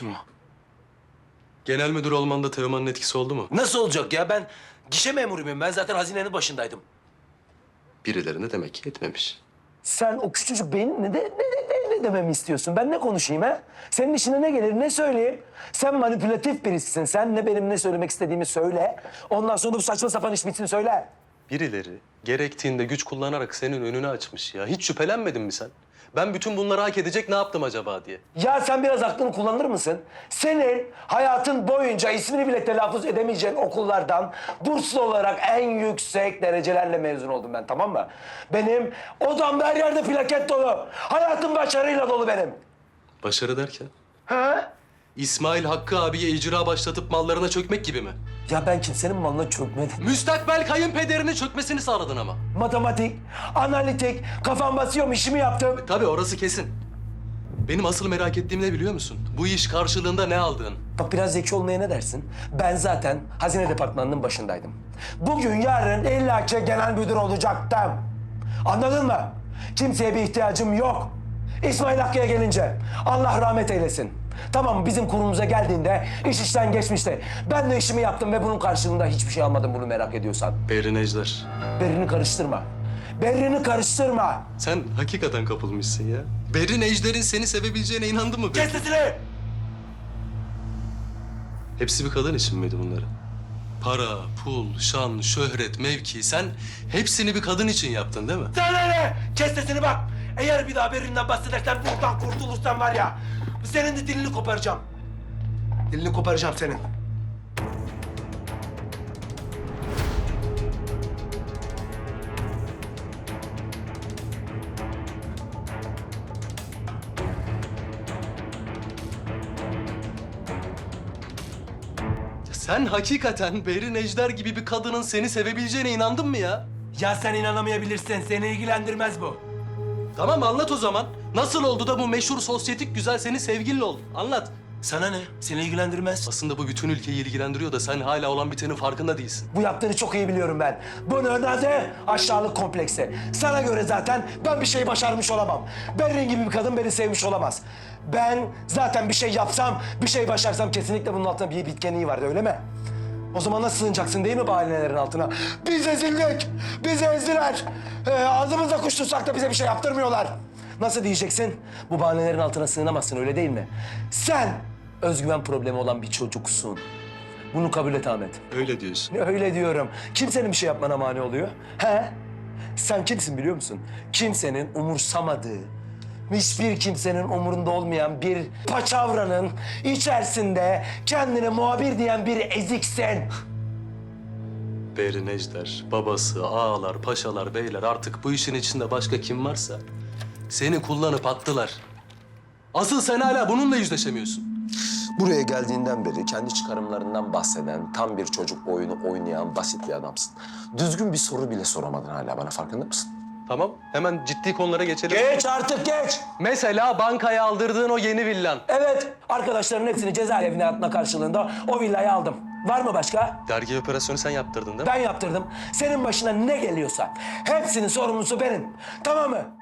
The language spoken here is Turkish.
Kim o? Genel müdür olmanda Teoman'ın etkisi oldu mu? Nasıl olacak ya? Ben gişe memuruyum. Ben zaten hazinenin başındaydım. Birilerine demek ki etmemiş. Sen o küçücük beyninle de ne, ne, ne, ne dememi istiyorsun? Ben ne konuşayım ha? Senin işine ne gelir, ne söyleyeyim? Sen manipülatif birisisin. Sen ne benim ne söylemek istediğimi söyle. Ondan sonra bu saçma sapan iş bitsin söyle. Birileri gerektiğinde güç kullanarak senin önünü açmış ya. Hiç şüphelenmedin mi sen? Ben bütün bunları hak edecek ne yaptım acaba diye. Ya sen biraz aklını kullanır mısın? Senin hayatın boyunca ismini bile telaffuz edemeyeceğin okullardan burslu olarak en yüksek derecelerle mezun oldum ben tamam mı? Benim odamda her yerde plaket dolu. Hayatım başarıyla dolu benim. Başarı derken? Ha? İsmail Hakkı abiye icra başlatıp mallarına çökmek gibi mi? Ya ben kimsenin malına çökmedim. Müstakbel kayınpederinin çökmesini sağladın ama. Matematik, analitik, kafam basıyorum işimi yaptım. Tabii orası kesin. Benim asıl merak ettiğim ne biliyor musun? Bu iş karşılığında ne aldın? Bak biraz zeki olmaya ne dersin? Ben zaten hazine departmanının başındaydım. Bugün yarın illaki genel müdür olacaktım. Anladın mı? Kimseye bir ihtiyacım yok. İsmail Hakkı'ya gelince Allah rahmet eylesin. Tamam bizim kurumumuza geldiğinde iş işten geçmişti. Ben de işimi yaptım ve bunun karşılığında hiçbir şey almadım bunu merak ediyorsan. Berin Ejder. Berrini karıştırma. Berrini karıştırma. Sen hakikaten kapılmışsın ya. Berin Ejder'in seni sevebileceğine inandın mı? Kes sesini! Hepsi bir kadın için miydi bunları? Para, pul, şan, şöhret, mevki. Sen hepsini bir kadın için yaptın değil mi? Sana ne? Kes sesini bak. Eğer bir daha birinden bahsedersen buradan kurtulursan var ya... ...senin de dilini koparacağım. Dilini koparacağım senin. Sen hakikaten Berin Ejder gibi bir kadının seni sevebileceğine inandın mı ya? Ya sen inanamayabilirsin. Seni ilgilendirmez bu. Tamam anlat o zaman. Nasıl oldu da bu meşhur sosyetik güzel senin sevgilin oldu? Anlat. Sana ne? Seni ilgilendirmez. Aslında bu bütün ülkeyi ilgilendiriyor da sen hala olan bitenin farkında değilsin. Bu yaptığını çok iyi biliyorum ben. Bunun adı aşağılık kompleksi. Sana göre zaten ben bir şey başarmış olamam. Berrin gibi bir kadın beni sevmiş olamaz. Ben zaten bir şey yapsam, bir şey başarsam kesinlikle bunun altında bir bitkenliği vardı öyle mi? O zaman nasıl sığınacaksın değil mi bahanelerin altına? Biz ezildik, bizi ezdiler. Ee, ağzımızda kuş tutsak da bize bir şey yaptırmıyorlar. Nasıl diyeceksin? Bu bahanelerin altına sığınamazsın öyle değil mi? Sen özgüven problemi olan bir çocuksun. Bunu kabul et Ahmet. Öyle diyorsun. Öyle diyorum. Kimsenin bir şey yapmana mani oluyor. He? Sen kimsin biliyor musun? Kimsenin umursamadığı, hiçbir kimsenin umurunda olmayan bir paçavranın içerisinde kendine muhabir diyen bir eziksin. Berin Ejder, babası, ağalar, paşalar, beyler artık bu işin içinde başka kim varsa seni kullanıp attılar. Asıl sen hala bununla yüzleşemiyorsun. Buraya geldiğinden beri kendi çıkarımlarından bahseden, tam bir çocuk oyunu oynayan basit bir adamsın. Düzgün bir soru bile soramadın hala bana farkında mısın? Tamam, hemen ciddi konulara geçelim. Geç artık geç. Mesela bankaya aldırdığın o yeni villan. Evet, arkadaşların hepsini cezaevine atma karşılığında o villayı aldım. Var mı başka? Dergi operasyonu sen yaptırdın değil mi? Ben yaptırdım. Senin başına ne geliyorsa hepsinin sorumlusu benim. Tamam mı?